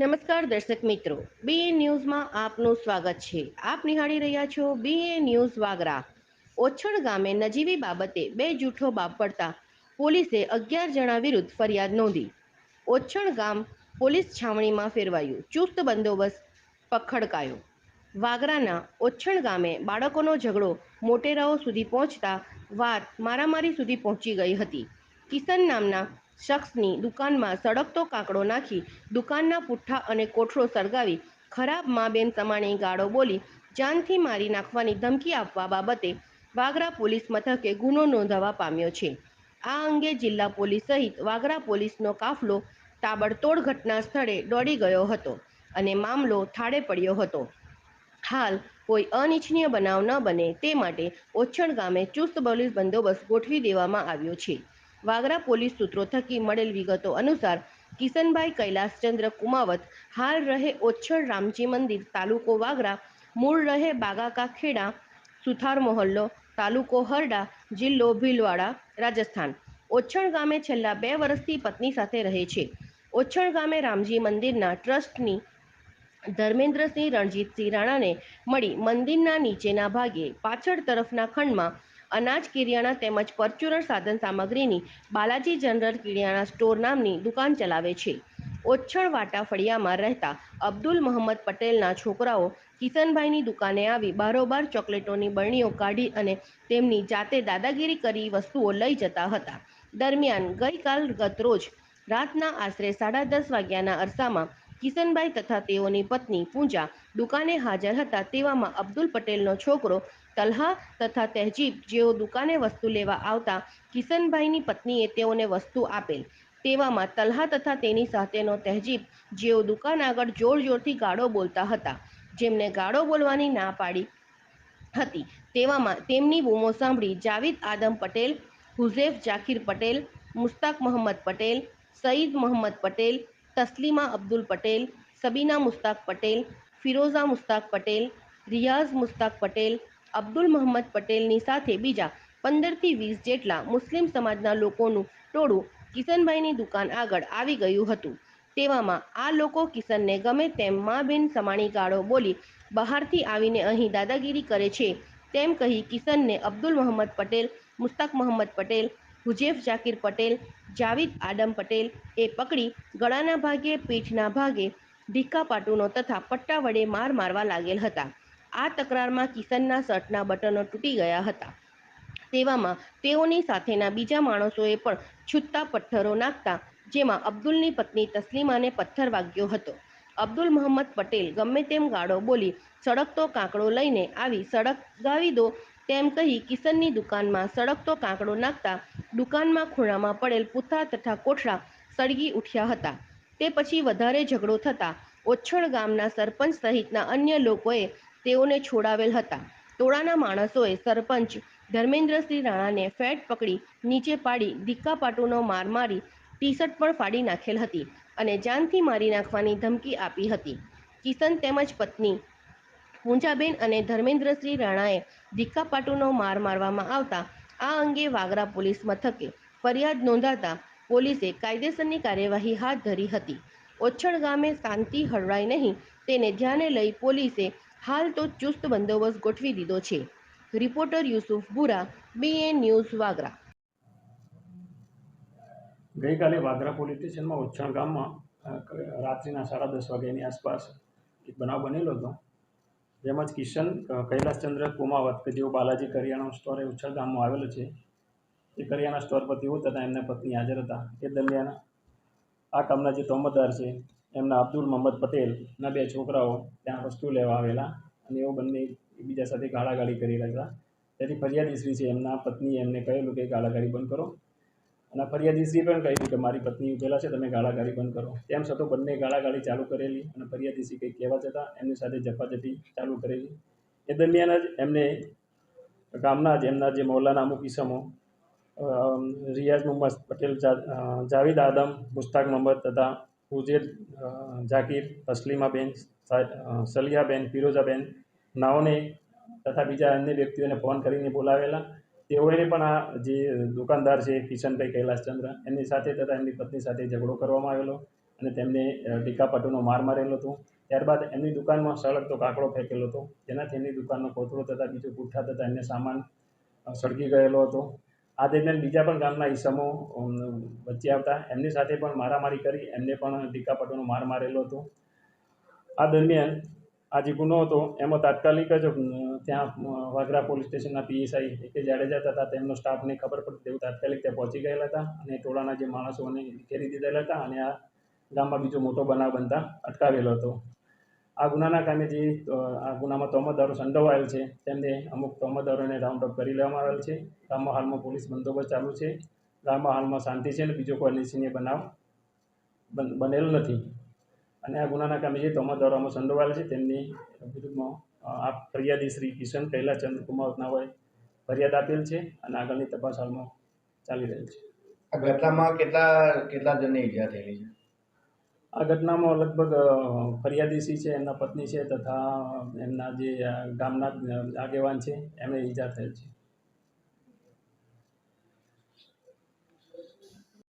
નમસ્કાર દર્શક મિત્રો. બીએ ન્યૂઝમાં આપનું સ્વાગત છે. આપ નિહાળી રહ્યા છો બીએ ન્યૂઝ વાગરા. ઓછડ ગામે નજીવી બાબતે બે જૂઠો બાપ પડતા પોલીસે અગિયાર જણા વિરુદ્ધ ફરિયાદ નોંધી. ઓછણ ગામ પોલીસ છાવણીમાં ફેરવાયું. ચુસ્ત બંદોબસ્ત પખડકાયો. વાગરાના ઓછણ ગામે બાળકોનો ઝઘડો મોટેરાઓ સુધી પહોંચતા વાત મારામારી સુધી પહોંચી ગઈ હતી. કિશન નામના શખ્સની દુકાનમાં સળગતો કાંકડો નાખી દુકાનના પુઠ્ઠા અને કોઠરો સળગાવી ખરાબ મા બેન સમાણી ગાળો બોલી જાનથી મારી નાખવાની ધમકી આપવા બાબતે વાગરા પોલીસ મથકે ગુનો નોંધાવા પામ્યો છે. આ અંગે જિલ્લા પોલીસ સહિત વાગરા પોલીસનો કાફલો તાબડતોડ ઘટના સ્થળે દોડી ગયો હતો અને મામલો થાળે પડ્યો હતો. હાલ કોઈ અનિચ્છનીય બનાવ ન બને તે માટે ઓછણ ગામે ચુસ્ત પોલીસ બંદોબસ્ત ગોઠવી દેવામાં આવ્યો છે. વાગરા પોલીસ સૂત્રો થકી મળેલ વિગતો અનુસાર કિશનભાઈ કૈલાસચંદ્ર કુમાવત હાલ રહે ઓચ્છળ રામજી મંદિર તાલુકો વાગરા, મૂળ રહે બાગાકા ખેડા, સુથાર મોહલ્લો, તાલુકો હરડા, જિલ્લો ભીલવાડા, રાજસ્થાન. ઓછણ ગામે છેલ્લા બે વર્ષથી પત્ની સાથે રહે છે. ઓછણ ગામે રામજી મંદિરના ટ્રસ્ટની ધર્મેન્દ્રસિંહ રણજીતસિંહ રાણાને મળી મંદિરના નીચેના ભાગે પાછળ તરફના ખંડમાં અનાજ કિરિયાણા તેમજ પરચુરણ સાધન સામગ્રીની બાલાજી જનરલ કિરિયાણા સ્ટોર નામની દુકાન ચલાવે છે. ઓછણ વાટા ફળિયામાં રહેતા અબ્દુલ મોહમ્મદ પટેલના છોકરાઓ કિશનભાઈની દુકાને આવી બારોબાર ચોકલેટોની બરણીઓ કાઢી અને તેમની જાતે દાદાગીરી કરી વસ્તુઓ લઈ જતા હતા. દરમિયાન ગઈકાલ ગતરોજ રાતના આશરે સાડા દસ વાગ્યાના અરસામાં કિશનભાઈ તથા તેઓની પત્ની પૂજા દુકાને હાજર હતા તેવામાં અબ્દુલ પટેલનો છોકરો તલહા તથા તહેજીબ જેઓ દુકાને વસ્તુ લેવા આવતા કિશનભાઈની પત્નીએ તેઓને વસ્તુ આપેલ. તેવામાં તલહા તથા તેની સાથેનો તહેજીબ જેઓ દુકાન આગળ જોર જોરથી ગાળો બોલતા હતા. જેમને ગાળો બોલવાની ના પાડી હતી. તેવામાં તેમની બૂમો સાંભળી જાવિદ આદમ પટેલ, હુઝેફ જાકીર પટેલ, મુસ્તાક મોહમ્મદ પટેલ, સઈદ મોહમ્મદ પટેલ, તસ્લીમા અબ્દુલ પટેલ, સબીના મુસ્તાક પટેલ, ફિરોઝા મુસ્તાક પટેલ, રિયાઝ મુસ્તાક પટેલ અબ્દુલ મોહમ્મદ પટેલની સાથે બીજા પંદરથી વીસ જેટલા મુસ્લિમ સમાજના લોકોનું ટોળું કિશનભાઈની દુકાન આગળ આવી ગયું હતું. તેવામાં આ લોકો કિશનને ગમે તેમ મા બેન સમાણી ગાળો બોલી બહારથી આવીને અહીં દાદાગીરી કરે છે. તેમ કહી કિશનને અબ્દુલ મોહમ્મદ પટેલ, મુસ્તક મોહમ્મદ પટેલ, હુજેફ જાકીર પટેલ, જાવિદ આડમ પટેલ એ પકડી ગળાના ભાગે, પીઠના ભાગે ઢીકા પાટુનો તથા પટ્ટા વડે માર મારવા લાગેલ હતા. આ તકરારમાં કિશનના શર્ટના બટનો તૂટી ગયા હતા. તેવામાં તેઓની સાથેના બીજા માણસોએ પણ છૂટતા પથ્થરો નાખતા, જેમાં અબ્દુલની પત્ની તસ્લીમાને પથ્થર વાગ્યો હતો. અબ્દુલ મોહમ્મદ પટેલ ગમે તેમ ગાળો બોલી સળગતો કાંકડો લઈને આવી સળગાવી દો તેમ કહી કિશનની દુકાનમાં સળગતો કાંકડો નાખતા દુકાનમાં ખૂણામાં પડેલ પુથા તથા કોઠરા સળગી ઉઠ્યા હતા. તે પછી વધારે ઝઘડો થતાં ઓછળ ગામના સરપંચ સહિતના અન્ય લોકોએ તેઓને છોડાવેલ હતા. ટોળાના માણસોએ સરપંચ ધર્મેન્દ્રસિંહ રાણાને ફેટ પકડી નીચે પાડી ધિક્કાપાટુનો માર મારી ટી શર્ટ પણ ફાડી નાખેલ હતી અને જાનથી મારી નાખવાની ધમકી આપી હતી. કિશન તેમજ પત્ની પૂંજાબેન અને ધર્મેન્દ્રસિંહ રાણાએ ધિક્કાપાટુનો માર મારવામાં આવતા આ અંગે વાગરા પોલીસ મથકે ફરિયાદ નોંધાતા પોલીસે કાયદેસરની કાર્યવાહી હાથ ધરી હતી. ઓછળ ગામે શાંતિ હળવાય નહીં તેને ધ્યાને લઈ પોલીસે હાલ તો ચુસ્ત બંદોબસ્ત ગોઠવી દીધો છે. Reporter Yusuf Bura BN news Vagra. ગઈકાલે વાગરા પોલીસ સ્ટેશનમાં ઉચ્છણ ગામમાં રાત્રિના સાડા દસ વાગ્યાની આસપાસ એક બનાવ બનેલો હતો. જેમાં જ કિશન કૈલાસચંદ્ર કુમાવત કે જેઓ બાલાજી કરિયાણા સ્ટોરે ઉચ્છળ ગામમાં આવેલો છે, એ કરિયાણા સ્ટોર પર તેઓ તથા એમના પત્ની હાજર હતા. એ દરમિયાન આ કામના જે તોમતદાર છે એમના અબ્દુલ મોહમ્મદ પટેલના બે છોકરાઓ ત્યાં વસ્તુ લેવા આવેલા અને એઓ બંને એકબીજા સાથે ગાળાગાળી કરી હતા તેથી ફરિયાદીશ્રી છે, એમના પત્નીએ એમને કહેલું કે ગાળાગાળી બંધ કરો. અને ફરિયાદીશ્રી પણ કહ્યું કે મારી પત્ની ઉભેલા છે તમે ગાળાગાળી બંધ કરો. તેમ છતાં બંને ગાળાગાળી ચાલુ કરેલી અને ફરિયાદીશ્રી કંઈક કહેવા જતા એમની સાથે જપાજપી ચાલુ કરેલી. એ દરમિયાન જ એમને ગામના જ એમના જે મૌલાના અમુક ઈસમો રિયાઝ મોહમ્મદ પટેલ જાવેદ આદમ, મુસ્તાક મોહમ્મદ તથા ઉજેર ઝાકીર તસ્લીમાબેન સલિયાબેન, ફિરોઝાબેન, નાઓને તથા બીજા અન્ય વ્યક્તિઓને ફોન કરીને બોલાવેલા. તેઓએ પણ આ જે દુકાનદાર છે, કિશનભાઈ કૈલાસચંદ્ર એમની સાથે તથા એમની પત્ની સાથે ઝઘડો કરવામાં આવેલો અને તેમને ટીકાપટુનો માર મારેલો હતો. ત્યારબાદ એમની દુકાનમાં સળગતો કાકડો ફેંકેલો હતો. જેનાથી એમની દુકાનનો કોથળો તથા બીજો પુઠ્ઠા તથા એમને સામાન સળગી ગયેલો હતો. આ દરમિયાન બીજા પણ ગામના ઈસમો વચ્ચે આવતા. એમની સાથે પણ મારામારી કરી, એમને પણ ટીકાપટોનો માર મારેલો હતો. આ દરમિયાન આ જે ગુનો હતો, એમાં તાત્કાલિક જ ત્યાં વાઘરા પોલીસ સ્ટેશનના પીએસઆઈ એ કે જાડેજા હતા તેમનો સ્ટાફને ખબર પડતી તેઓ તાત્કાલિક ત્યાં પહોંચી ગયેલા હતા અને ટોળાના જે માણસોને ઘેરી દીધેલા હતા અને આ ગામમાં બીજો મોટો બનાવ બનતા અટકાવેલો હતો. આ ગુનાના કામે જે આ ગુનામાં તોમતદારો સંડોવાયેલ છે, તેમને અમુક તોમતદારોને રાઉન્ડ અપ કરી લેવામાં આવેલ છે. ગામમાં હાલમાં પોલીસ બંદોબસ્ત ચાલુ છે. ગામમાં હાલમાં શાંતિ છે અને બીજો કોઈ અનિચ્છનીય બનાવ બન- બનેલ નથી. અને આ ગુનાના કામે જે તોમતદારો આમાં સંડોવાયેલ છે, તેમની વિરુદ્ધમાં આ ફરિયાદી શ્રી કિશન કૈલા ચંદ્રકુમાર નાવાએ ફરિયાદ આપેલ છે અને આગળની તપાસ હાલમાં ચાલી રહેલ છે. આ ઘટનામાં કેટલા કેટલા જણને ઈજા થયેલી છે? આ ઘટનામાં લગભગ ફરિયાદીસી છે, એમના પત્ની છે તથા એમના જે ગામના આગેવાન છે એમને ઈજા થયેલ છે.